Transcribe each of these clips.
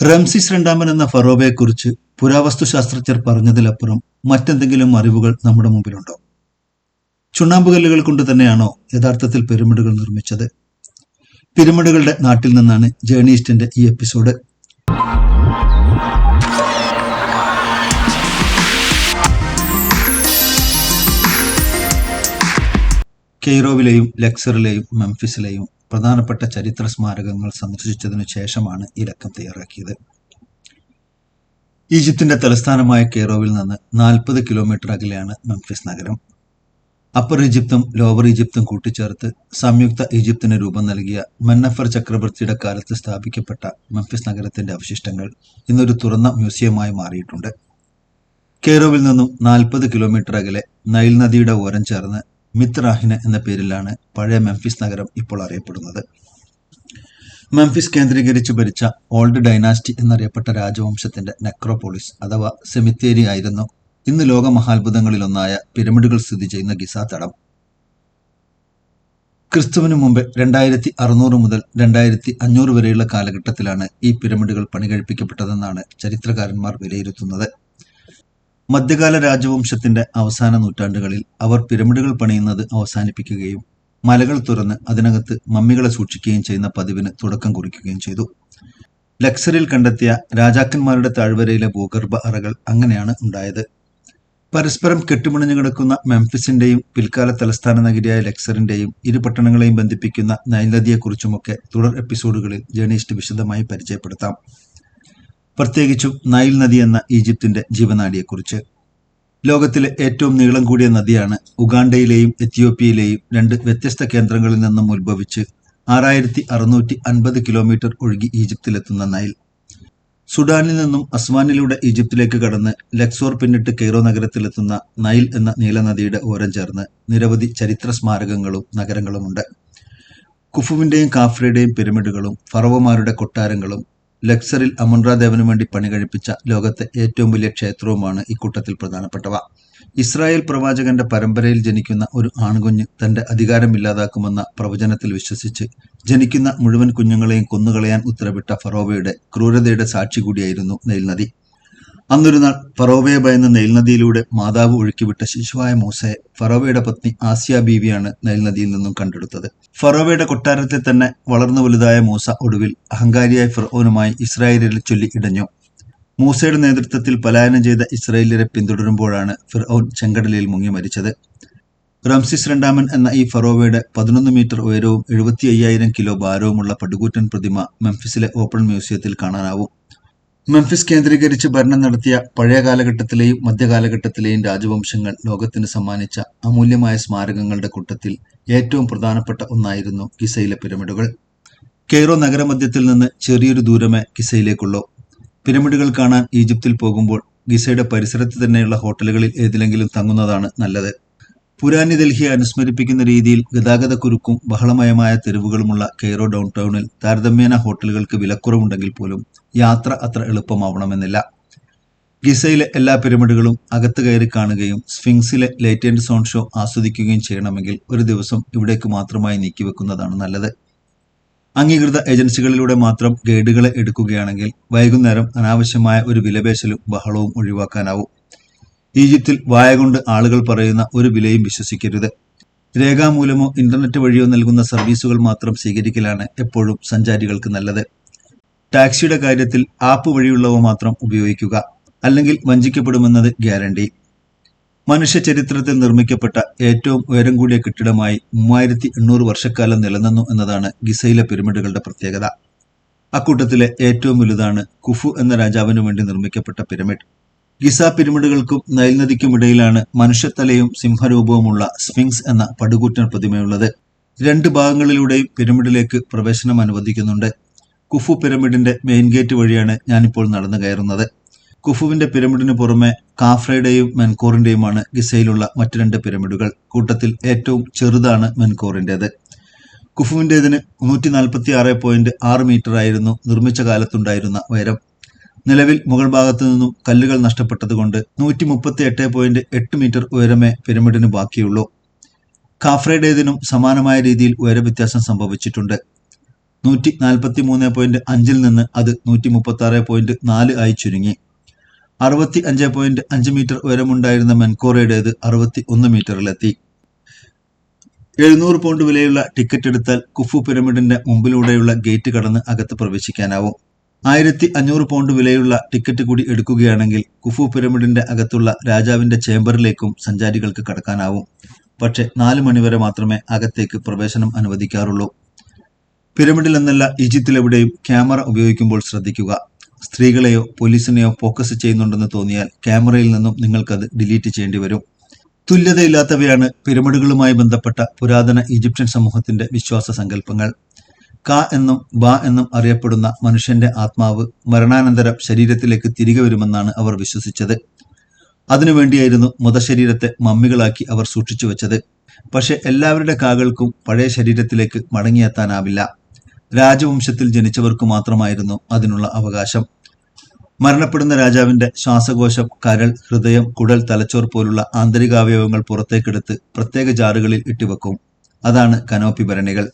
റംസിസ് രണ്ടാമൻ എന്ന ഫറോവയെക്കുറിച്ച് പുരാവസ്തു ശാസ്ത്രജ്ഞർ പറഞ്ഞതിലപ്പുറം മറ്റെന്തെങ്കിലും അറിവുകൾ നമ്മുടെ മുമ്പിലുണ്ടോ? ചുണ്ണാമ്പുകല്ലുകൾ കൊണ്ട് തന്നെയാണോ യഥാർത്ഥത്തിൽ പിരമിഡുകൾ നിർമ്മിച്ചത്? പിരമിഡുകളുടെ നാട്ടിൽ നിന്നാണ് ജേർണിയിസ്റ്റിന്റെ ഈ എപ്പിസോഡ്. കെയ്റോവിലെയും ലെക്സറിലെയും മെംഫിസിലെയും പ്രധാനപ്പെട്ട ചരിത്ര സ്മാരകങ്ങൾ സന്ദർശിച്ചതിനു ശേഷമാണ് ഈ ലക്കം തയ്യാറാക്കിയത്. ഈജിപ്തിന്റെ തലസ്ഥാനമായ കെയ്റോവിൽ നിന്ന് നാൽപ്പത് കിലോമീറ്റർ അകലെയാണ് മെംഫിസ് നഗരം. അപ്പർ ഈജിപ്തും ലോവർ ഈജിപ്തും കൂട്ടിച്ചേർത്ത് സംയുക്ത ഈജിപ്തിന് രൂപം നൽകിയ മന്നഫർ ചക്രവർത്തിയുടെ കാലത്ത് സ്ഥാപിക്കപ്പെട്ട മെംഫിസ് നഗരത്തിന്റെ അവശിഷ്ടങ്ങൾ ഇന്നൊരു തുറന്ന മ്യൂസിയമായി മാറിയിട്ടുണ്ട്. കെയ്റോവിൽ നിന്നും നാൽപ്പത് കിലോമീറ്റർ അകലെ നൈൽ നദിയുടെ ഓരം ചേർന്ന് മിത്രാഹിന എന്ന പേരിലാണ് പഴയ മെംഫിസ് നഗരം ഇപ്പോൾ അറിയപ്പെടുന്നത്. മെംഫിസ് കേന്ദ്രീകരിച്ചു ഭരിച്ച ഓൾഡ് ഡൈനാസ്റ്റി എന്നറിയപ്പെട്ട രാജവംശത്തിന്റെ നെക്രോപോളിസ് അഥവാ സെമിത്തേരി ആയിരുന്നു ഇന്ന് ലോക മഹാത്ഭുതങ്ങളിലൊന്നായ പിരമിഡുകൾ സ്ഥിതി ചെയ്യുന്ന ഗിസ തടം. ക്രിസ്തുവിന് മുമ്പ് രണ്ടായിരത്തി അറുന്നൂറ് മുതൽ രണ്ടായിരത്തി അഞ്ഞൂറ് വരെയുള്ള കാലഘട്ടത്തിലാണ് ഈ പിരമിഡുകൾ പണികഴിപ്പിക്കപ്പെട്ടതെന്നാണ് ചരിത്രകാരന്മാർ വിലയിരുത്തുന്നത്. മധ്യകാല രാജവംശത്തിന്റെ അവസാന നൂറ്റാണ്ടുകളിൽ അവർ പിരമിഡുകൾ പണിയുന്നത് അവസാനിപ്പിക്കുകയും മലകൾ തുറന്ന് അതിനകത്ത് മമ്മികളെ സൂക്ഷിക്കുകയും ചെയ്യുന്ന പതിവിന് തുടക്കം കുറിക്കുകയും ചെയ്തു. ലക്സറിൽ കണ്ടെത്തിയ രാജാക്കന്മാരുടെ താഴ്വരയിലെ ഭൂഗർഭ അറകൾ അങ്ങനെയാണ് ഉണ്ടായത്. പരസ്പരം കെട്ടുമിണഞ്ഞു കിടക്കുന്ന മെംഫിസിന്റെയും പിൽക്കാല തലസ്ഥാന നഗരിയായ ലക്സറിന്റെയും ഇരു പട്ടണങ്ങളെയും ബന്ധിപ്പിക്കുന്ന നൈൽ തുടർ എപ്പിസോഡുകളിൽ ജേർണിസ്റ്റ് വിശദമായി പരിചയപ്പെടുത്താം. പ്രത്യേകിച്ചും നൈൽ നദി എന്ന ഈജിപ്തിന്റെ ജീവനാഡിയെക്കുറിച്ച് ലോകത്തിലെ ഏറ്റവും നീളം കൂടിയ നദിയാണ് ഉഗാണ്ടയിലെയും എത്യോപ്യയിലെയും രണ്ട് വ്യത്യസ്ത കേന്ദ്രങ്ങളിൽ നിന്നും ഉത്ഭവിച്ച് ആറായിരത്തി അറുന്നൂറ്റി അൻപത് കിലോമീറ്റർ ഒഴുകി ഈജിപ്തിലെത്തുന്ന നൈൽ. സുഡാനിൽ നിന്നും അസ്വാനിലൂടെ ഈജിപ്തിലേക്ക് കടന്ന് ലക്സോർ പിന്നിട്ട് കെയ്റോ നഗരത്തിലെത്തുന്ന നൈൽ എന്ന നീലനദിയുടെ ഓരം ചേർന്ന് നിരവധി ചരിത്ര സ്മാരകങ്ങളും നഗരങ്ങളുമുണ്ട്. കുഫുവിന്റെയും കാഫ്രയുടെയും പിരമിഡുകളും ഫറവമാരുടെ കൊട്ടാരങ്ങളും ലക്സറിൽ അമുൻറ ദേവനു വേണ്ടി പണി കഴിപ്പിച്ച ലോകത്തെ ഏറ്റവും വലിയ ക്ഷേത്രവുമാണ് ഇക്കൂട്ടത്തിൽ പ്രധാനപ്പെട്ടവ. ഇസ്രായേൽ പ്രവാചകന്റെ പരമ്പരയിൽ ജനിക്കുന്ന ഒരു ആൺകുഞ്ഞ് തന്റെ അധികാരം ഇല്ലാതാക്കുമെന്ന പ്രവചനത്തിൽ വിശ്വസിച്ച് ജനിക്കുന്ന മുഴുവൻ കുഞ്ഞുങ്ങളെയും കൊന്നുകളയാൻ ഉത്തരവിട്ട ഫറോവയുടെ ക്രൂരതയുടെ സാക്ഷി കൂടിയായിരുന്നു നൈൽ നദി അന്നൊരു നാൾ ഫറോവയെ ഭയന്ന് നദിയിലൂടെ മാതാവ് ഒഴുക്കിവിട്ട ശിശുവായ മൂസയെ ഫറോവയുടെ പത്നി ആസിയ ബീവിയാണ് നൈൽ നദിയിൽ നിന്നും കണ്ടെടുത്തത്. ഫറോവയുടെ കൊട്ടാരത്തിൽ തന്നെ വളർന്നു വലുതായ മൂസ ഒടുവിൽ അഹങ്കാരിയായ ഫറോനുമായി ഇസ്രായേലിൽ ചൊല്ലി ഇടഞ്ഞു. മൂസയുടെ നേതൃത്വത്തിൽ പലായനം ചെയ്ത ഇസ്രായേലിയരെ പിന്തുടരുമ്പോഴാണ് ഫിറോൻ ചെങ്കടലിൽ മുങ്ങി മരിച്ചത്. റംസിസ് രണ്ടാമൻ എന്ന ഈ ഫറോവയുടെ പതിനൊന്ന് മീറ്റർ ഉയരവും എഴുപത്തി അയ്യായിരം കിലോ ഭാരവുമുള്ള പടുകൂറ്റൻ പ്രതിമ മെംഫിസിലെ ഓപ്പൺ മ്യൂസിയത്തിൽ കാണാനാവും. മെംഫിസ് കേന്ദ്രീകരിച്ച് ഭരണം നടത്തിയ പഴയ കാലഘട്ടത്തിലെയും മധ്യകാലഘട്ടത്തിലെയും രാജവംശങ്ങൾ ലോകത്തിന് സമ്മാനിച്ച അമൂല്യമായ സ്മാരകങ്ങളുടെ കൂട്ടത്തിൽ ഏറ്റവും പ്രധാനപ്പെട്ട ഒന്നായിരുന്നു കിസയിലെ പിരമിഡുകൾ. കെയ്റോ നഗരമധ്യത്തിൽ നിന്ന് ചെറിയൊരു ദൂരമേ കിസയിലേക്കുള്ളൂ. പിരമിഡുകൾ കാണാൻ ഈജിപ്തിൽ പോകുമ്പോൾ ഗിസയുടെ പരിസരത്ത് തന്നെയുള്ള ഹോട്ടലുകളിൽ ഏതിലെങ്കിലും തങ്ങുന്നതാണ് നല്ലത്. പുരാനി ഡൽഹിയെ അനുസ്മരിപ്പിക്കുന്ന രീതിയിൽ ഗതാഗതക്കുരുക്കും ബഹളമയമായ തെരുവുകളുമുള്ള കെയ്റോ ഡൗൺ ടൗണിൽ താരതമ്യേന ഹോട്ടലുകൾക്ക് വിലക്കുറവുണ്ടെങ്കിൽ പോലും യാത്ര അത്ര എളുപ്പമാവണമെന്നില്ല. ഗിസയിലെ എല്ലാ പിരമിഡുകളും അകത്ത് കയറി കാണുകയും സ്ഫിങ്സിലെ ലൈറ്റ് ആൻഡ് സോൺ ഷോ ആസ്വദിക്കുകയും ചെയ്യണമെങ്കിൽ ഒരു ദിവസം ഇവിടേക്ക് മാത്രമായി നീക്കിവെക്കുന്നതാണ് നല്ലത്. അംഗീകൃത ഏജൻസികളിലൂടെ മാത്രം ഗൈഡുകളെ എടുക്കുകയാണെങ്കിൽ വൈകുന്നേരം അനാവശ്യമായ ഒരു വിലപേശലും ബഹളവും ഒഴിവാക്കാനാവും. ഈജിപ്തിൽ വായ കൊണ്ട് ആളുകൾ പറയുന്ന ഒരു വിലയും വിശ്വസിക്കരുത്. രേഖാമൂലമോ ഇന്റർനെറ്റ് വഴിയോ നൽകുന്ന സർവീസുകൾ മാത്രം സ്വീകരിക്കലാണ് എപ്പോഴും സഞ്ചാരികൾക്ക് നല്ലത്. ടാക്സിയുടെ കാര്യത്തിൽ ആപ്പ് വഴിയുള്ളവ മാത്രം ഉപയോഗിക്കുക അല്ലെങ്കിൽ വഞ്ചിക്കപ്പെടുമെന്നത് ഗ്യാരണ്ടി മനുഷ്യ ചരിത്രത്തിൽ നിർമ്മിക്കപ്പെട്ട ഏറ്റവും ഉയരം കൂടിയ കെട്ടിടമായി മൂവായിരത്തി എണ്ണൂറ് വർഷക്കാലം നിലനിന്നു എന്നതാണ് ഗിസയിലെ പിരമിഡുകളുടെ പ്രത്യേകത. അക്കൂട്ടത്തിലെ ഏറ്റവും വലുതാണ് കുഫു എന്ന രാജാവിനു വേണ്ടി നിർമ്മിക്കപ്പെട്ട പിരമിഡ്. ഗിസ പിരമിഡുകൾക്കും നൈൽ നദിക്കുമിടയിലാണ് മനുഷ്യത്തലയും സിംഹരൂപവുമുള്ള സ്ഫിങ്സ് എന്ന പടുകൂറ്റൻ പ്രതിമയുള്ളത്. രണ്ട് ഭാഗങ്ങളിലൂടെയും പിരമിഡിലേക്ക് പ്രവേശനം അനുവദിക്കുന്നുണ്ട്. കുഫു പിരമിഡിന്റെ മെയിൻ ഗേറ്റ് വഴിയാണ് ഞാനിപ്പോൾ നടന്നു കയറുന്നത്. കുഫുവിന്റെ പിരമിഡിന് പുറമെ കാഫ്രയുടെയും മെൻകോറിന്റെയുമാണ് ഗിസയിലുള്ള മറ്റു രണ്ട് പിരമിഡുകൾ. കൂട്ടത്തിൽ ഏറ്റവും ചെറുതാണ് മെൻകോറിന്റേത്. കുഫുവിന്റേതിന് നൂറ്റി നാൽപ്പത്തി ആറ് പോയിന്റ് ആറ് മീറ്റർ ആയിരുന്നു നിർമ്മിച്ച കാലത്തുണ്ടായിരുന്ന ഉയരം. നിലവിൽ മുകൾ ഭാഗത്തു നിന്നും കല്ലുകൾ നഷ്ടപ്പെട്ടതുകൊണ്ട് നൂറ്റി മുപ്പത്തി എട്ട് പോയിന്റ് എട്ട് മീറ്റർ ഉയരമേ പിരമിഡിന് ബാക്കിയുള്ളൂ. കാഫ്രയുടേതിനും സമാനമായ രീതിയിൽ ഉയരവ്യത്യാസം സംഭവിച്ചിട്ടുണ്ട്. നൂറ്റി നാൽപ്പത്തി മൂന്ന് പോയിന്റ് അഞ്ചിൽ നിന്ന് അത് നൂറ്റി മുപ്പത്തി ആറ് പോയിന്റ് നാല് ആയി ചുരുങ്ങി. അറുപത്തി അഞ്ച് പോയിന്റ് അഞ്ച് മീറ്റർ ഉയരമുണ്ടായിരുന്ന മെൻകോറയുടേത് അറുപത്തി ഒന്ന് മീറ്ററിലെത്തി. എഴുന്നൂറ് പൗണ്ട് വിലയുള്ള ടിക്കറ്റ് എടുത്താൽ കുഫു പിരമിഡിന്റെ മുമ്പിലൂടെയുള്ള ഗേറ്റ് കടന്ന് അകത്ത് പ്രവേശിക്കാനാവും. ആയിരത്തി അഞ്ഞൂറ് പൗണ്ട് വിലയുള്ള ടിക്കറ്റ് കൂടി എടുക്കുകയാണെങ്കിൽ കുഫു പിരമിഡിന്റെ അകത്തുള്ള രാജാവിന്റെ ചേംബറിലേക്കും സഞ്ചാരികൾക്ക് കടക്കാനാവും. പക്ഷേ നാല് മണിവരെ മാത്രമേ അകത്തേക്ക് പ്രവേശനം അനുവദിക്കാറുള്ളൂ. പിരമിഡിൽ എന്നല്ല ഈജിപ്തിലെവിടെയും ക്യാമറ ഉപയോഗിക്കുമ്പോൾ ശ്രദ്ധിക്കുക. സ്ത്രീകളെയോ പോലീസിനെയോ ഫോക്കസ് ചെയ്യുന്നുണ്ടെന്ന് തോന്നിയാൽ ക്യാമറയിൽ നിന്നും നിങ്ങൾക്കത് ഡിലീറ്റ് ചെയ്യേണ്ടി വരും. തുല്യതയില്ലാത്തവയാണ് പിരമിഡുകളുമായി ബന്ധപ്പെട്ട പുരാതന ഈജിപ്ഷ്യൻ സമൂഹത്തിന്റെ വിശ്വാസ സങ്കല്പങ്ങൾ. ക എന്നും ബ എന്നും അറിയപ്പെടുന്ന മനുഷ്യന്റെ ആത്മാവ് മരണാനന്തരം ശരീരത്തിലേക്ക് തിരികെ വരുമെന്നാണ് അവർ വിശ്വസിച്ചത്. അതിനുവേണ്ടിയായിരുന്നു മൃതശരീരത്തെ മമ്മികളാക്കി അവർ സൂക്ഷിച്ചു വെച്ചത്. പക്ഷെ എല്ലാവരുടെ കാകൾക്കും പഴയ ശരീരത്തിലേക്ക് മടങ്ങിയെത്താനാവില്ല. രാജവംശത്തിൽ ജനിച്ചവർക്ക് മാത്രമായിരുന്നു അതിനുള്ള അവകാശം. മരണപ്പെടുന്ന രാജാവിന്റെ ശ്വാസകോശം കരൾ ഹൃദയം കുടൽ തലച്ചോർ പോലുള്ള ആന്തരികാവയവങ്ങൾ പുറത്തേക്കെടുത്ത് പ്രത്യേക ജാറുകളിൽ ഇട്ടുവെക്കും. അതാണ് കനോപ്പി ഭരണികൾ.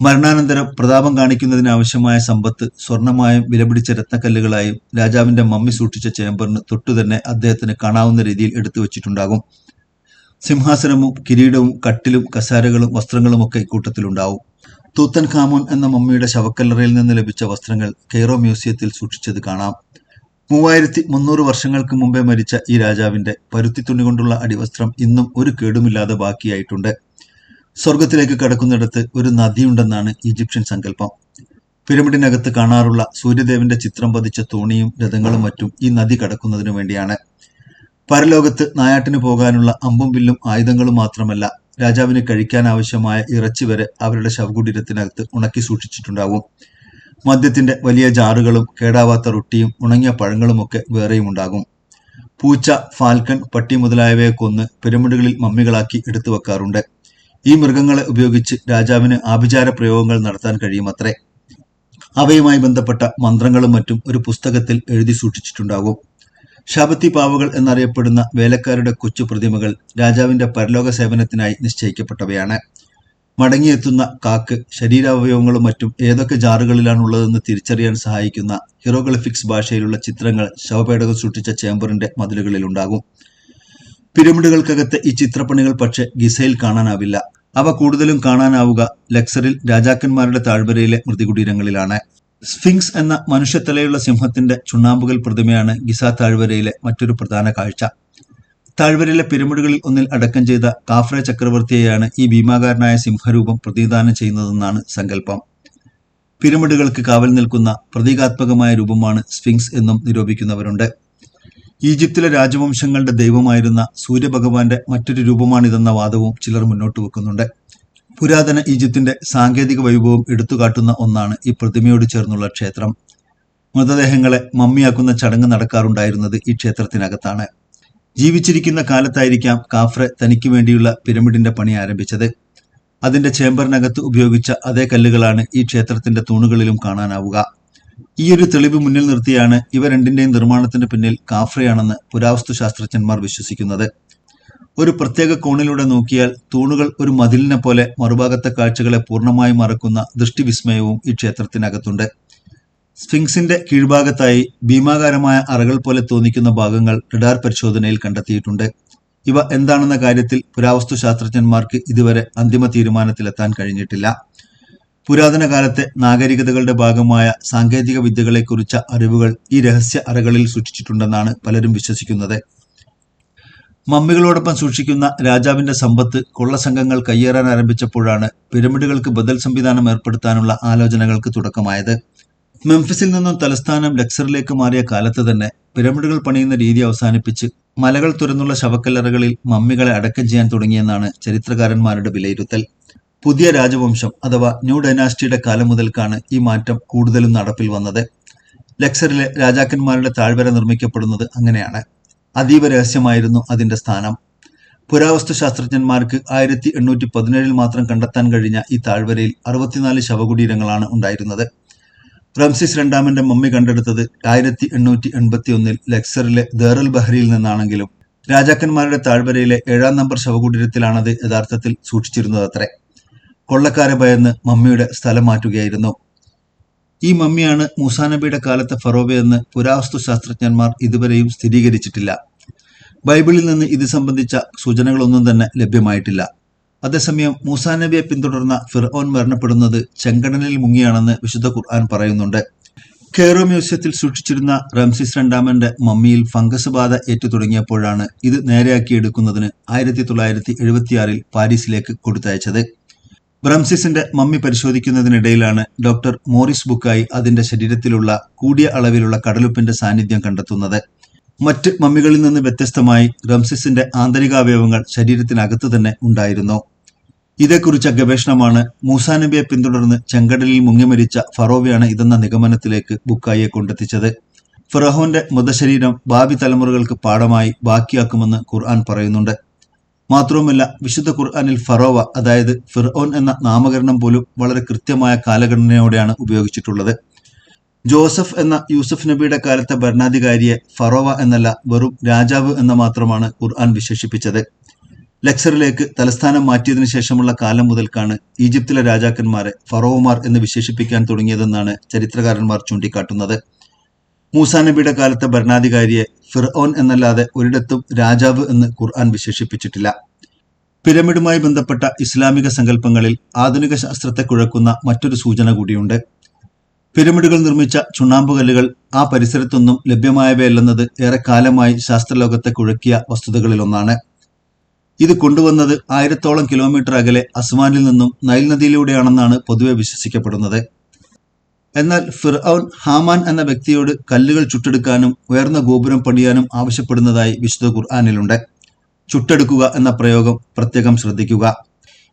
മരണാനന്തരം പ്രതാപം കാണിക്കുന്നതിനാവശ്യമായ സമ്പത്ത് സ്വർണമായും വിലപിടിച്ച രത്നക്കല്ലുകളായും രാജാവിന്റെ മമ്മി സൂക്ഷിച്ച ചേംബറിന് തൊട്ടുതന്നെ അദ്ദേഹത്തിന് കാണാവുന്ന രീതിയിൽ എടുത്തു വച്ചിട്ടുണ്ടാകും. സിംഹാസനവും കിരീടവും കട്ടിലും കസാരകളും വസ്ത്രങ്ങളും ഒക്കെ ഇക്കൂട്ടത്തിലുണ്ടാവും. തൂത്തൻ ഖാമോൻ എന്ന മമ്മിയുടെ ശവക്കല്ലറയിൽ നിന്ന് ലഭിച്ച വസ്ത്രങ്ങൾ കെയ്റോ മ്യൂസിയത്തിൽ സൂക്ഷിച്ചത് കാണാം. മൂവായിരത്തി മുന്നൂറ് വർഷങ്ങൾക്ക് മുമ്പേ മരിച്ച ഈ രാജാവിന്റെ പരുത്തി തുണി കൊണ്ടുള്ള അടിവസ്ത്രം ഇന്നും ഒരു കേടുമില്ലാതെ ബാക്കിയായിട്ടുണ്ട്. സ്വർഗത്തിലേക്ക് കടക്കുന്നിടത്ത് ഒരു നദിയുണ്ടെന്നാണ് ഈജിപ്ഷ്യൻ സങ്കല്പം. പിരമിഡിനകത്ത് കാണാറുള്ള സൂര്യദേവന്റെ ചിത്രം പതിച്ച തോണിയും രഥങ്ങളും മറ്റും ഈ നദി കടക്കുന്നതിനു വേണ്ടിയാണ്. പരലോകത്ത് നായാട്ടിന് പോകാനുള്ള അമ്പും വില്ലും ആയുധങ്ങളും മാത്രമല്ല രാജാവിന് കഴിക്കാൻ ആവശ്യമായ ഇറച്ചി വരെ അവരുടെ ശവകുടീരത്തിനകത്ത് ഉണക്കി സൂക്ഷിച്ചിട്ടുണ്ടാവും. മദ്യത്തിന്റെ വലിയ ജാറുകളും കേടാവാത്ത റൊട്ടിയും ഉണങ്ങിയ പഴങ്ങളും ഒക്കെ വേറെയും ഉണ്ടാകും. പൂച്ച ഫാൽക്കൺ പട്ടി മുതലായവയെ കൊന്ന് പിരമിഡുകളിൽ മമ്മികളാക്കി എടുത്തു വെക്കാറുണ്ട് ഈ മൃഗങ്ങളെ ഉപയോഗിച്ച് രാജാവിന് ആഭിചാര പ്രയോഗങ്ങൾ നടത്താൻ കഴിയുമത്രേ. അവയുമായി ബന്ധപ്പെട്ട മന്ത്രങ്ങളും മറ്റും ഒരു പുസ്തകത്തിൽ എഴുതി സൂക്ഷിച്ചിട്ടുണ്ടാകും. ശാപത്തി പാവകൾ എന്നറിയപ്പെടുന്ന വേലക്കാരുടെ കൊച്ചു പ്രതിമകൾ രാജാവിന്റെ പരലോക സേവനത്തിനായി നിശ്ചയിക്കപ്പെട്ടവയാണ്. മടങ്ങിയെത്തുന്ന കാക്ക് ശരീരാവയവങ്ങളും മറ്റും ഏതൊക്കെ ജാറുകളിലാണുള്ളതെന്ന് തിരിച്ചറിയാൻ സഹായിക്കുന്ന ഹിറോഗ്ലഫിക്സ് ഭാഷയിലുള്ള ചിത്രങ്ങൾ ശവപേടകം സൂക്ഷിച്ച ചേംബറിന്റെ മതിലുകളിലുണ്ടാകും. പിരമിഡുകൾക്കകത്തെ ഈ ചിത്രപ്പണികൾ പക്ഷെ ഗിസയിൽ കാണാനാവില്ല. അവ കൂടുതലും കാണാനാവുക ലക്സറിൽ രാജാക്കന്മാരുടെ താഴ്വരയിലെ മൃതികുടീരങ്ങളിലാണ്. സ്ഫിങ്സ് എന്ന മനുഷ്യത്തലയുള്ള സിംഹത്തിന്റെ ചുണ്ണാമ്പുകൽ പ്രതിമയാണ് ഗിസ താഴ്വരയിലെ മറ്റൊരു പ്രധാന കാഴ്ച. താഴ്വരയിലെ പിരമിഡുകളിൽ ഒന്നിൽ അടക്കം ചെയ്ത കാഫ്ര ചക്രവർത്തിയെയാണ് ഈ ഭീമാകാരനായ സിംഹരൂപം പ്രതിദാനം ചെയ്യുന്നതെന്നാണ് സങ്കല്പം. പിരമിഡുകൾക്ക് കാവൽ നിൽക്കുന്ന പ്രതീകാത്മകമായ രൂപമാണ് സ്ഫിങ്സ് എന്നും നിരൂപിക്കുന്നവരുണ്ട്. ഈജിപ്തിലെ രാജവംശങ്ങളുടെ ദൈവമായിരുന്ന സൂര്യഭഗവാന്റെ മറ്റൊരു രൂപമാണിതെന്ന വാദവും ചിലർ മുന്നോട്ട് വെക്കുന്നുണ്ട്. പുരാതന ഈജിപ്തിന്റെ സാങ്കേതിക വൈഭവം എടുത്തുകാട്ടുന്ന ഒന്നാണ് ഈ പ്രതിമയോട് ചേർന്നുള്ള ക്ഷേത്രം. മൃതദേഹങ്ങളെ മമ്മിയാക്കുന്ന ചടങ്ങ് നടക്കാറുണ്ടായിരുന്നത് ഈ ക്ഷേത്രത്തിനകത്താണ്. ജീവിച്ചിരിക്കുന്ന കാലത്തായിരിക്കാം കാഫ്രെ തനിക്ക് വേണ്ടിയുള്ള പിരമിഡിന്റെ പണി ആരംഭിച്ചത്. അതിന്റെ ചേംബറിനകത്ത് ഉപയോഗിച്ച അതേ കല്ലുകളാണ് ഈ ക്ഷേത്രത്തിന്റെ തൂണുകളിലും കാണാനാവുക. ഈ ഒരു തെളിവ് മുന്നിൽ നിർത്തിയാണ് ഇവ രണ്ടിന്റെയും നിർമ്മാണത്തിന് പിന്നിൽ കാഫ്രയാണെന്ന് പുരാവസ്തു ശാസ്ത്രജ്ഞന്മാർ വിശ്വസിക്കുന്നത്. ഒരു പ്രത്യേക കോണിലൂടെ നോക്കിയാൽ തൂണുകൾ ഒരു മതിലിനെ പോലെ മറുഭാഗത്തെ കാഴ്ചകളെ പൂർണമായി മറക്കുന്ന ദൃഷ്ടിവിസ്മയവും ഈ ക്ഷേത്രത്തിനകത്തുണ്ട്. സ്ഫിങ്സിന്റെ കീഴ്ഭാഗത്തായി ഭീമാകാരമായ അറകൾ പോലെ തോന്നിക്കുന്ന ഭാഗങ്ങൾ റഡാർ പരിശോധനയിൽ കണ്ടെത്തിയിട്ടുണ്ട്. ഇവ എന്താണെന്ന കാര്യത്തിൽ പുരാവസ്തു ശാസ്ത്രജ്ഞന്മാർക്ക് ഇതുവരെ അന്തിമ തീരുമാനത്തിലെത്താൻ കഴിഞ്ഞിട്ടില്ല. പുരാതന കാലത്തെ നാഗരികതകളുടെ ഭാഗമായ സാങ്കേതിക വിദ്യകളെക്കുറിച്ച അറിവുകൾ ഈ രഹസ്യ അറകളിൽ സൂക്ഷിച്ചിട്ടുണ്ടെന്നാണ് പലരും വിശ്വസിക്കുന്നത്. മമ്മികളോടൊപ്പം സൂക്ഷിക്കുന്ന രാജാവിന്റെ സമ്പത്ത് കൊള്ള കൊള്ളസംഘങ്ങൾ കയ്യേറാൻ ആരംഭിച്ചപ്പോഴാണ് പിരമിഡുകൾക്ക് ബദൽ സംവിധാനം ഏർപ്പെടുത്താനുള്ള ആലോചനകൾക്ക് തുടക്കമായത്. മെംഫിസിൽ നിന്നും തലസ്ഥാനം ലക്സറിലേക്ക് മാറിയ കാലത്ത് തന്നെ പിരമിഡുകൾ പണിയുന്ന രീതി അവസാനിപ്പിച്ച് മലകൾ തുറന്നുള്ള ശവക്കല്ലറകളിൽ മമ്മികളെ അടക്കം ചെയ്യാൻ തുടങ്ങിയെന്നാണ് ചരിത്രകാരന്മാരുടെ വിലയിരുത്തൽ. പുതിയ രാജവംശം അഥവാ ന്യൂ ഡൈനാസ്റ്റിയുടെ കാലം മുതൽക്കാണ് ഈ മാറ്റം കൂടുതലും നടപ്പിൽ വന്നത്. ലക്സറിലെ രാജാക്കന്മാരുടെ താഴ്വര നിർമ്മിക്കപ്പെടുന്നത് അങ്ങനെയാണ്. അതീവ രഹസ്യമായിരുന്നു അതിന്റെ സ്ഥാനം. പുരാവസ്തു ശാസ്ത്രജ്ഞന്മാർക്ക് ആയിരത്തി എണ്ണൂറ്റി പതിനേഴിൽ മാത്രം കണ്ടെത്താൻ കഴിഞ്ഞ ഈ താഴ്വരയിൽ അറുപത്തിനാല് ശവകുടീരങ്ങളാണ് ഉണ്ടായിരുന്നത്. റംസിസ് രണ്ടാമന്റെ മമ്മി കണ്ടെടുത്തത് ആയിരത്തി എണ്ണൂറ്റി എൺപത്തി ഒന്നിൽ ലക്സറിലെ ദേറൽ ബഹ്റിയിൽ നിന്നാണെങ്കിലും രാജാക്കന്മാരുടെ താഴ്വരയിലെ ഏഴാം നമ്പർ ശവകുടീരത്തിലാണത് യഥാർത്ഥത്തിൽ സൂക്ഷിച്ചിരുന്നത് അത്രേ കൊള്ളക്കാരെ ഭയന്ന് മമ്മിയുടെ സ്ഥലം മാറ്റുകയായിരുന്നു. ഈ മമ്മിയാണ് മൂസാനബിയുടെ കാലത്തെ ഫറോബയെന്ന് പുരാവസ്തു ശാസ്ത്രജ്ഞന്മാർ ഇതുവരെയും സ്ഥിരീകരിച്ചിട്ടില്ല. ബൈബിളിൽ നിന്ന് ഇത് സംബന്ധിച്ച സൂചനകളൊന്നും തന്നെ ലഭ്യമായിട്ടില്ല. അതേസമയം മൂസാനബിയെ പിന്തുടർന്ന ഫിർഓൻ മരണപ്പെടുന്നത് ചെങ്കടലിൽ മുങ്ങിയാണെന്ന് വിശുദ്ധ ഖുർആൻ പറയുന്നുണ്ട്. കെയറോ മ്യൂസിയത്തിൽ സൂക്ഷിച്ചിരുന്ന റംസിസ് രണ്ടാമന്റെ മമ്മിയിൽ ഫംഗസ് ബാധ ഏറ്റു തുടങ്ങിയപ്പോഴാണ് ഇത് നേരെയാക്കിയെടുക്കുന്നതിന് ആയിരത്തി തൊള്ളായിരത്തി എഴുപത്തിയാറിൽ പാരീസിലേക്ക് കൊടുത്തയച്ചത്. ബ്രംസിസിന്റെ മമ്മി പരിശോധിക്കുന്നതിനിടയിലാണ് ഡോക്ടർ മോറിസ് ബുക്കായി അതിന്റെ ശരീരത്തിലുള്ള കൂടിയ അളവിലുള്ള കടലുപ്പിന്റെ സാന്നിധ്യം കണ്ടെത്തുന്നത്. മറ്റ് മമ്മികളിൽ നിന്ന് വ്യത്യസ്തമായി റംസിസിന്റെ ആന്തരികാവയവങ്ങൾ ശരീരത്തിനകത്ത് തന്നെ ഉണ്ടായിരുന്നു. ഇതേക്കുറിച്ച ഗവേഷണമാണ് മൂസാനബിയെ പിന്തുടർന്ന് ചെങ്കടലിൽ മുങ്ങിമരിച്ച ഫറോവയാണ് ഇതെന്ന നിഗമനത്തിലേക്ക് ബുക്കായിയെ കൊണ്ടെത്തിച്ചത്. ഫറഹോന്റെ മൃതശരീരം ഭാവി തലമുറകൾക്ക് പാഠമായി ബാക്കിയാക്കുമെന്ന് ഖുർആൻ പറയുന്നുണ്ട്. മാത്രവുമല്ല വിശുദ്ധ ഖുർആനിൽ ഫറോവ അതായത് ഫിർഓൻ എന്ന നാമകരണം പോലും വളരെ കൃത്യമായ കാലഘടനയോടെയാണ് ഉപയോഗിച്ചിട്ടുള്ളത്. ജോസഫ് എന്ന യൂസഫ് നബിയുടെ കാലത്തെ ഭരണാധികാരിയെ ഫറോവ എന്നല്ല വെറും രാജാവ് എന്ന മാത്രമാണ് ഖുർആൻ വിശേഷിപ്പിച്ചത്. ലക്സറിലേക്ക് തലസ്ഥാനം മാറ്റിയതിനു ശേഷമുള്ള കാലം മുതൽക്കാണ് ഈജിപ്തിലെ രാജാക്കന്മാരെ ഫറോവമാർ എന്ന് വിശേഷിപ്പിക്കാൻ തുടങ്ങിയതെന്നാണ് ചരിത്രകാരന്മാർ ചൂണ്ടിക്കാട്ടുന്നത്. മൂസാ നബിയുടെ കാലത്തെ ഭരണാധികാരിയെ ഫിർഓൻ എന്നല്ലാതെ ഒരിടത്തും രാജാവ് എന്ന് ഖുർആൻ വിശേഷിപ്പിച്ചിട്ടില്ല. പിരമിഡുമായി ബന്ധപ്പെട്ട ഇസ്ലാമിക സങ്കല്പങ്ങളിൽ ആധുനിക ശാസ്ത്രത്തെ കുഴക്കുന്ന മറ്റൊരു സൂചന കൂടിയുണ്ട്. പിരമിഡുകൾ നിർമ്മിച്ച ചുണ്ണാമ്പുകല്ലുകൾ ആ പരിസരത്തൊന്നും ലഭ്യമായവയല്ലെന്നത് ഏറെക്കാലമായി ശാസ്ത്രലോകത്തെ കുഴക്കിയ വസ്തുതകളിലൊന്നാണ്. ഇത് കൊണ്ടുവന്നത് ആയിരത്തോളം കിലോമീറ്റർ അകലെ അസ്മാനിൽ നിന്നും നൈൽ നദിയിലൂടെയാണെന്നാണ് പൊതുവെ വിശ്വസിക്കപ്പെടുന്നത്. എന്നാൽ ഫിർഔൻ ഹാമാൻ എന്ന വ്യക്തിയോട് കല്ലുകൾ ചുട്ടെടുക്കാനും ഉയർന്ന ഗോപുരം പണിയാനും ആവശ്യപ്പെടുന്നതായി വിശുദ്ധ ഖുർആാനിലുണ്ട്. ചുട്ടെടുക്കുക എന്ന പ്രയോഗം പ്രത്യേകം ശ്രദ്ധിക്കുക.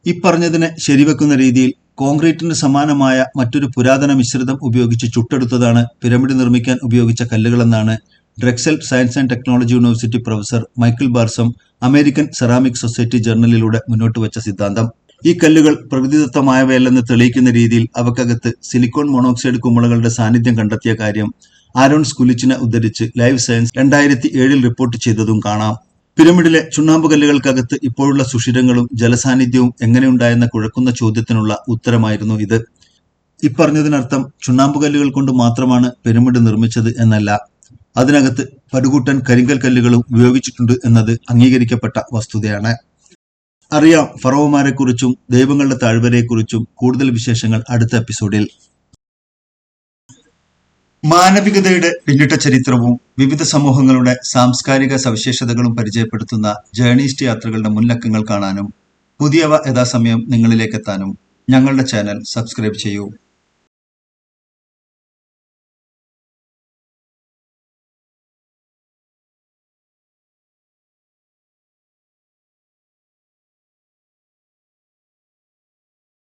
ഇപ്പറഞ്ഞതിനെ ശരിവെക്കുന്ന രീതിയിൽ കോൺക്രീറ്റിന് സമാനമായ മറ്റൊരു പുരാതന മിശ്രിതം ഉപയോഗിച്ച് ചുട്ടെടുത്തതാണ് പിരമിഡ് നിർമ്മിക്കാൻ ഉപയോഗിച്ച കല്ലുകളെന്നാണ് Drexel science and technology university professor Michael Barsoum American ceramic society ജേർണലിലൂടെ മുന്നോട്ട് വെച്ച സിദ്ധാന്തം. ഈ കല്ലുകൾ പ്രകൃതിദത്തമായവയല്ലെന്ന് തെളിയിക്കുന്ന രീതിയിൽ അവക്കകത്ത് സിലിക്കോൺ മോണോക്സൈഡ് കുമിളകളുടെ സാന്നിധ്യം കണ്ടെത്തിയ കാര്യം ആരോൺ സ്കുലിച്ചിനെ ഉദ്ധരിച്ച് ലൈവ് സയൻസ് രണ്ടായിരത്തി ഏഴിൽ റിപ്പോർട്ട് ചെയ്തതും കാണാം. പിരമിഡിലെ ചുണ്ണാമ്പ് കല്ലുകൾക്കകത്ത് ഇപ്പോഴുള്ള സുഷിരങ്ങളും ജലസാന്നിധ്യവും എങ്ങനെയുണ്ടായെന്ന കുഴക്കുന്ന ചോദ്യത്തിനുള്ള ഉത്തരമായിരുന്നു ഇത്. ഇപ്പറഞ്ഞതിനർത്ഥം ചുണ്ണാമ്പ് കല്ലുകൾ കൊണ്ട് മാത്രമാണ് പിരമിഡ് നിർമ്മിച്ചത് എന്നല്ല. അതിനകത്ത് പടുകൂട്ടൻ കരിങ്കൽ കല്ലുകളും ഉപയോഗിച്ചിട്ടുണ്ട് എന്നത് അംഗീകരിക്കപ്പെട്ട വസ്തുതയാണ്. അറിയാം ഫറോവമാരെക്കുറിച്ചും ദൈവങ്ങളുടെ താഴ്വരയെക്കുറിച്ചും കൂടുതൽ വിശേഷങ്ങൾ അടുത്ത എപ്പിസോഡിൽ. മാനവികതയുടെ പിന്നിട്ട ചരിത്രവും വിവിധ സമൂഹങ്ങളുടെ സാംസ്കാരിക സവിശേഷതകളും പരിചയപ്പെടുത്തുന്ന ജേണീസ്റ്റ് യാത്രകളുടെ മുൻലക്കങ്ങൾ കാണാനും പുതിയവ യഥാസമയം നിങ്ങളിലേക്കെത്താനും ഞങ്ങളുടെ ചാനൽ സബ്സ്ക്രൈബ് ചെയ്യൂ.